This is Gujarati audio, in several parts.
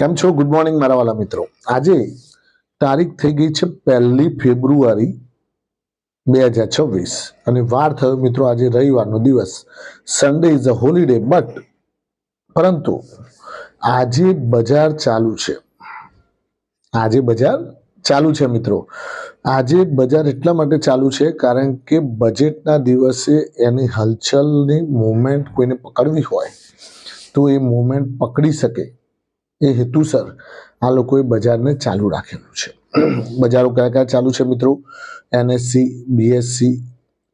કેમ છો? ગુડ મોર્નિંગ મારા વાલા મિત્રો. આજે તારીખ થઈ ગઈ છે પહેલી ફેબ્રુઆરી બે હજાર છવ્વીસ. અને વાર થયો મિત્રો, આજે રવિવારનો દિવસ. Sunday is a holiday but પરંતુ આજે બજાર ચાલુ છે. આજે બજાર ચાલુ છે મિત્રો. આજે બજાર એટલા માટે ચાલુ છે કારણ કે બજેટના દિવસે એની હલચલની મુવમેન્ટ કોઈને પકડવી હોય, તો એ મુવમેન્ટ પકડી શકે. એ હેતુસર આ લોકોએ બજારને ચાલુ રાખેલું છે. બજારો કયા કયા ચાલુ છે મિત્રો? એનએસસી બીએસસી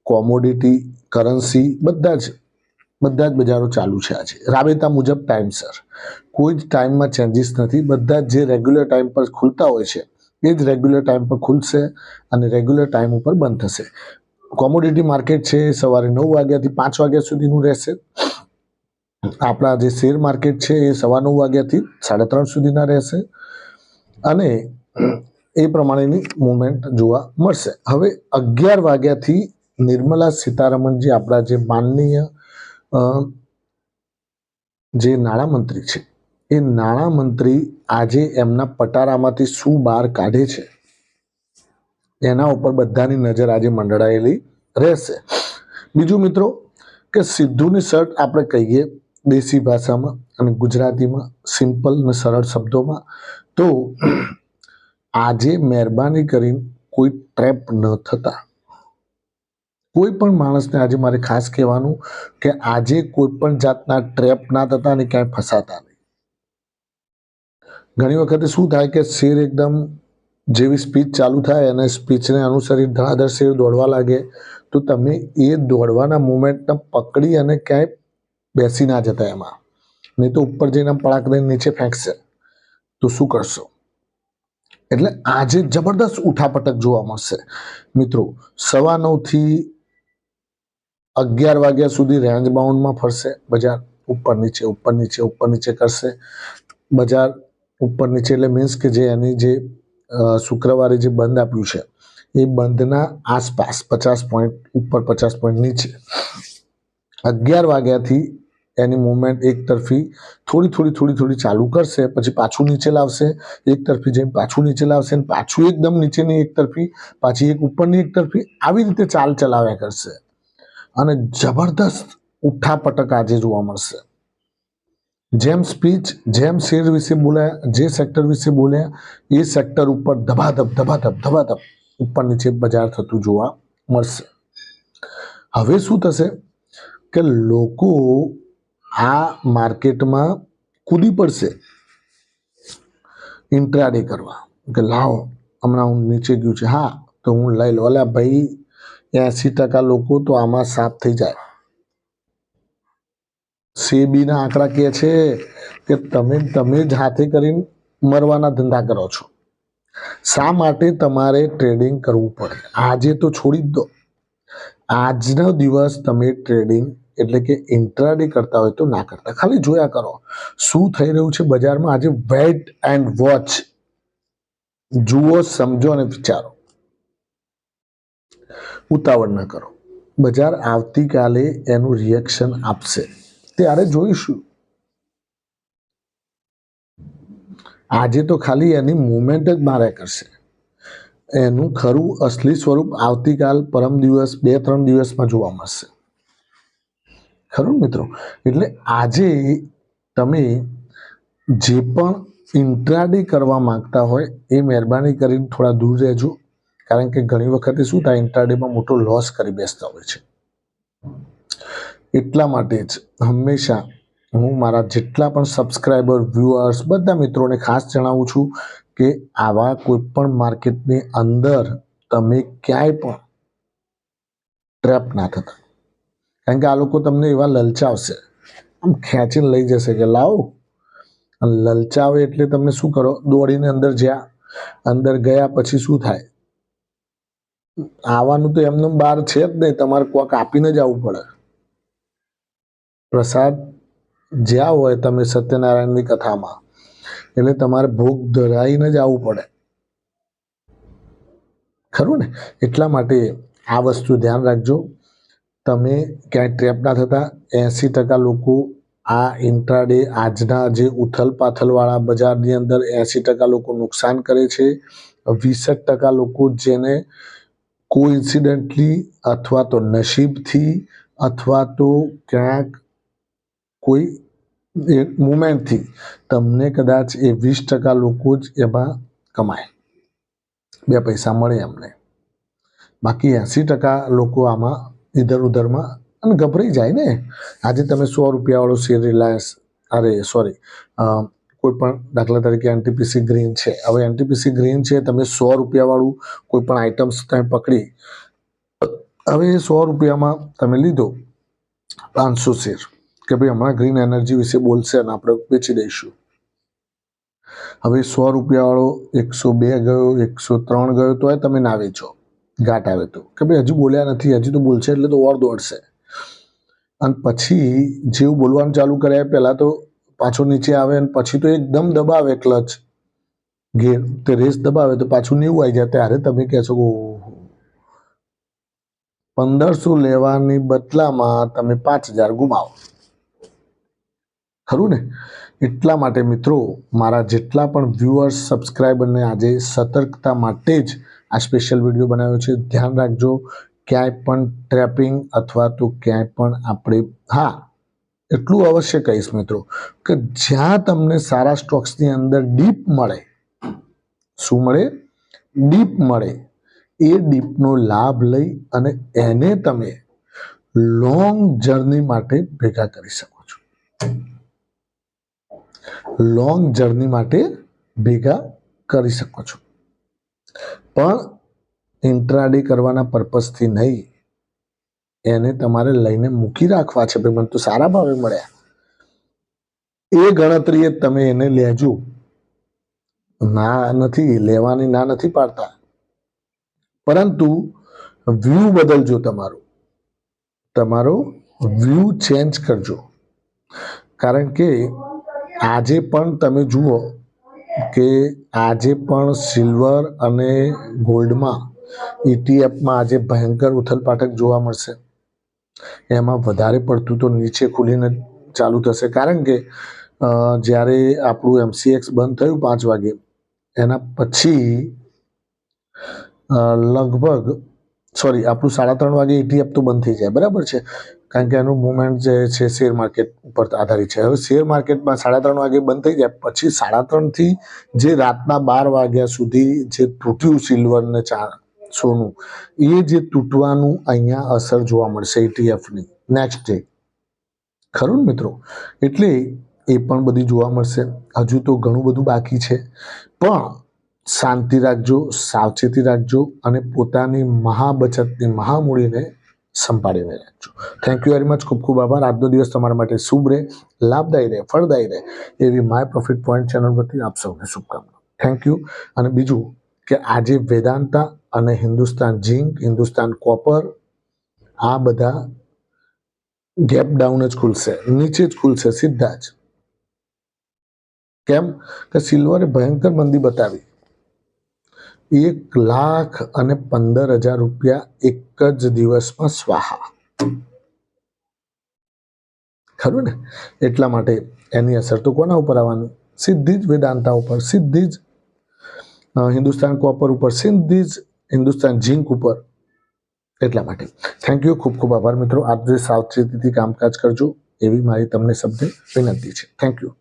કોમોડિટી કરન્સી બધા જ બધા જ બજારો ચાલુ છે આજે. રાબેતા મુજબ ટાઈમસર કોઈ જ ટાઈમમાં ચેન્જીસ નથી. બધા જ રેગ્યુલર ટાઈમ પર ખુલતા હોય છે, એ જ રેગ્યુલર ટાઈમ પર ખુલશે અને રેગ્યુલર ટાઈમ ઉપર બંધ થશે. કોમોડિટી માર્કેટ છે, સવારે નવ વાગ્યાથી પાંચ વાગ્યા સુધીનું રહેશે. આપણા જે શેર માર્કેટ છે એ સવા નવ વાગ્યાથી સાડા ત્રણ સુધીના રહેશે અને એ પ્રમાણેની મુવમેન્ટ જોવા મળશે. હવે અગિયાર વાગ્યાથી નિર્મલા સીતારમણજી આપણા જે માનનીય જે નાણામંત્રી છે, એ નાણામંત્રી આજે એમના પટારામાંથી શું બહાર કાઢે છે, એના ઉપર બધાની નજર આજે મંડળાયેલી રહેશે. બીજું મિત્રો કે સિદ્ધુની શર્ટ આપણે કહીએ દેશી ભાષામાં અને ગુજરાતીમાં સિમ્પલ અને સરળ શબ્દોમાં, તો આજે મહેરબાની કરીને કોઈ ટ્રેપ ન થતા. કોઈ પણ માણસને આજે મારે ખાસ કહેવાનું કે આજે કોઈ પણ જાતના ટ્રેપ ના થતા અને ક્યાંય ફસાતા નહીં. ઘણી વખતે શું થાય કે શેર એકદમ જેવી સ્પીચ ચાલુ થાય અને સ્પીચને અનુસરી ધડાધડ શેર દોડવા લાગે, તો તમે એ દોડવાના મુમેન્ટને પકડી અને ક્યાંય બેસી ના જતા એમાં. નહીં તો ઉપર જઈને પડાક દઈને નીચે ફેંકશે. તો શું કરશો? એટલે આજે જબરદસ્ત ઉઠાપટક જોવા મળશે. મિત્રો, સવા નવથી અગિયાર વાગ્યા સુધી રેન્જ બાઉન્ડમાં ફરશે. બજાર ઉપર નીચે ઉપર નીચે ઉપર નીચે કરશે. બજાર ઉપર નીચે એટલે મીન્સ કે જે એની જે શુક્રવારે જે બંધ આપ્યું છે, એ બંધના આસપાસ પચાસ પોઈન્ટ ઉપર પચાસ પોઈન્ટ નીચે. અગિયાર વાગ્યાથી એની મૂવમેન્ટ એક તરફી થોડી થોડી થોડી થોડી ચાલુ કરશે, પછી પાછું નીચે લાવશે, એક તરફી જઈને પાછું નીચે લાવશે અને પાછું એકદમ નીચેની એક તરફી, પાછી એક ઉપરની એક તરફી, આવી રીતે ચાલ ચલાવ્યા કરશે. અને જબરદસ્ત ઉઠાપટક આજે જોવા મળશે. જેમ સ્પીચ જેમ શેર વિશે બોલ્યા, જે સેક્ટર વિશે બોલ્યા, એ સેક્ટર ઉપર ધબાધબ ધબાધબ ધબાધબ ઉપર નીચે બજાર થતું જોવા મળશે. હવે શું થશે? કે લોકો આ માર્કેટમાં કૂદી પડશે. ઇન્ટ્રાડે કરવા. કે લાવો, હમણાં હું નીચે ગયું છે. હા, તો હું લઈ લો અલ્યા ભાઈ એંસી ટકા લોકો તો આમાં સાફ થઈ જાય. સેબીના આંકડા કહે છે કે તમે તમે જ હાથે કરીને મરવાના ધંધા કરો છો. શા માટે તમારે ટ્રેડિંગ કરવું પડે? આજે તો છોડી જ દો. આજનો દિવસ તમે ટ્રેડિંગ એટલે કે ઇન્ટ્રાડે કરતા હોય તો ના કરતા. ખાલી જોયા કરો. શું થઈ રહ્યું છે બજારમાં? આજે વેટ એન્ડ વોચ જુઓ, સમજો અને વિચારો. ઉતાવળ ના કરો. બજાર આવતીકાલે એનું રિએક્શન આપશે. ત્યારે જોઈશું. આજે તો ખાલી એની મુવમેન્ટ જ માર્યા કરશે. એનું ખરું અસલી સ્વરૂપ આવતીકાલ પરમ દિવસ, બે, ત્રણ દિવસમાં જોવા મળશે. ખરું મિત્રો? એટલે આજે તમે જે પણ ઇન્ટ્રાડે કરવા માંગતા હોય એ મહેરબાની કરીને થોડા દૂર રહેજો. કારણ કે ઘણી વખતે શું થાય ઇન્ટ્રાડેમાં મોટો લોસ કરી બેસતા હોય છે. એટલા માટે જ હંમેશા હું મારા જેટલા પણ સબસ્ક્રાઈબર વ્યુઅર્સ બધા મિત્રોને ખાસ જણાવું છું કે આવા કોઈ પણ માર્કેટની અંદર તમે ક્યાંય પણ ટ્રેપ ના થતા. કારણ કે આ લોકો તમને એવા લલચાવશે. આમ ખેંચીને લઈ જશે કે લાવો. લલચાવે એટલે તમે શું કરો? દોડીને અંદર જ્યાં, અંદર ગયા પછી શું થાય? આવવાનું તો એમને બહાર છે જ નહીં. તમારે કોક આપીને જ આવવું પડે. પ્રસાદ જ્યાં હોય તમે સત્યનારાયણની કથામાં. એટલે તમારે ભોગ ધરાઈને જ આવવું પડે. ખરું ને? એટલા માટે આ વસ્તુ ધ્યાન રાખજો. તમે ક્યાંય ટ્રેપ ના થતા, એંસી ટકા લોકો આ ઇન્ટ્રાડે આજના જે ઉથલ પાથલવાળા બજારની અંદર એંસી ટકા લોકો નુકસાન કરે છે. વીસેક ટકા લોકો જેને કોઇન્સિડન્ટલી અથવા તો નસીબથી અથવા તો ક્યાંક કોઈ એક મુમેન્ટથી તમને કદાચ એ વીસ ટકા લોકો જ એમાં કમાય. બે પૈસા મળે એમને. બાકી એંસી ટકા લોકો આમાં ઇધર ઉધરમાં અને ગભરાઈ જાય ને. આજે તમે સો રૂપિયાવાળો શેર રિલાયન્સ, અરે સોરી કોઈ પણ દાખલા તરીકે એનટીપીસી ગ્રીન છે. હવે એનટીપીસી ગ્રીન છે, તમે સો રૂપિયાવાળું કોઈ પણ આઇટમ્સ તમે પકડી. હવે એ સો રૂપિયામાં તમે લીધો પાંચસો શેર, કે ભાઈ હમણાં ગ્રીન એનર્જી વિશે બોલશે અને આપણે વેચી દઈશું. હવે સો રૂપિયાવાળો એકસો બે ગયો, એકસો ત્રણ ગયો, તોય તમે ના વેચો. ઘાટ આવે તો. કે ભાઈ હજુ બોલ્યા નથી, હજી તો બોલશે એટલે તો ઓર દોડશે. અને પછી જેવું બોલવાનું ચાલુ કરે પહેલાં તો પાછો નીચે આવે અને પછી તો એકદમ દબાવે ક્લચ. ગેર તે રેસ દબાવે તો પાછું નેવું આવી જાય. ત્યારે તમે કહેશો પંદરસો લેવાની બદલામાં તમે પાંચ હજાર ગુમાવો. ખરું ને? એટલા માટે મિત્રો, મારા જેટલા પણ વ્યુઅર્સ સબસ્ક્રાઈબરને આજે સતર્કતા માટે જ આ સ્પેશિયલ વીડિયો બનાવ્યો છે. ધ્યાન રાખજો, ક્યાંય પણ ટ્રેપિંગ અથવા તો ક્યાંય પણ આપણે, હા, એટલું અવશ્ય કહીશ મિત્રો કે જ્યાં તમને સારા સ્ટોક્સની અંદર ડીપ મળે, શું મળે? ડીપ મળે. એ ડીપનો લાભ લઈ અને એને તમે લોંગ જર્ની માટે ભેગા કરી શકો છો. લોંગ જર્ની માટે ભેગા કરી શકો છો. પણ ઇન્ટ્રાડે કરવાના પર્પઝથી નહીં. એને તમારે લઈને મૂકી રાખવા છે. ભાઈ તો સારા ભાવે મળ્યા. એ ગણતરીએ તમે એને લેજો. ના નથી, લેવાની ના નથી પાડતા. પરંતુ વ્યૂ બદલજો તમારો. તમારો વ્યૂ ચેન્જ કરજો. કારણ કે આજે પણ તમે જુઓ કે આજે પણ સિલ્વર અને ગોલ્ડમાં ઇટીએફમાં આજે ભયંકર ઉથલપાઠક જોવા મળશે. એમાં વધારે પડતું તો નીચે ખુલીને ચાલુ થશે. કારણ કે જ્યારે આપણું એમસીએક્સ બંધ થયું પાંચ વાગે, એના પછી લગભગ સોરી, આપણું સાડા ત્રણ વાગે ઇટીએફ તો બંધ થઈ જાય, બરાબર છે? કારણ કે એનું મુવમેન્ટ જે છે, શેર માર્કેટ ઉપર આધારિત છે. હવે શેર માર્કેટમાં સાડા ત્રણ વાગે બંધ થઈ જાય, પછી સાડા ત્રણથી જે રાતના બાર વાગ્યા સુધી જે તૂટ્યું સિલ્વર ને ચા, સોનું, એ જે તૂટવાનું અહીંયા અસર જોવા મળશે ઇટીએફની નેક્સ્ટ ડે ખરું ને મિત્રો? એટલે એ પણ બધી જોવા મળશે. હજુ તો ઘણું બધું બાકી છે. પણ શાંતિ રાખજો, સાવચેતી રાખજો અને પોતાની મહાબચતની મહામૂડીને સંભાળીને રાખજો. થેન્ક યુ વેરી મચ ખૂબ ખૂબ આભાર. આજનો દિવસ તમારા માટે શુભ રહે, લાભદાયી રહે, ફળદાયી રહે એવી માય પ્રોફિટ પોઈન્ટ ચેનલ પરથી આપ સૌને શુભકામના થેન્ક યુ અને બીજું કે આજે વેદાંતા અને હિન્દુસ્તાન ઝીંક, હિન્દુસ્તાન કોપર, આ બધા ગેપ ડાઉન જ ખુલશે, નીચે જ ખુલશે, સીધા જ. કેમ? કે સિલ્વરે ભયંકર મંદી બતાવી. એક લાખ અને પંદર હજાર રૂપિયા એક જ દિવસમાં સ્વાહા. ખરું ને? એટલા માટે એની અસર તો કોના ઉપર આવવાની? સીધી જ વેદાંતા ઉપર સીધી જ હિન્દુસ્તાન કોપર ઉપર સીધી જ હિન્દુસ્તાન ઝીંક ઉપર. એટલા માટે. થેન્ક યુ ખૂબ ખૂબ આભાર મિત્રો. આજે સાવચેતીથી કામકાજ કરજો, એવી મારી તમને શબ્દ વિનંતી છે. Thank you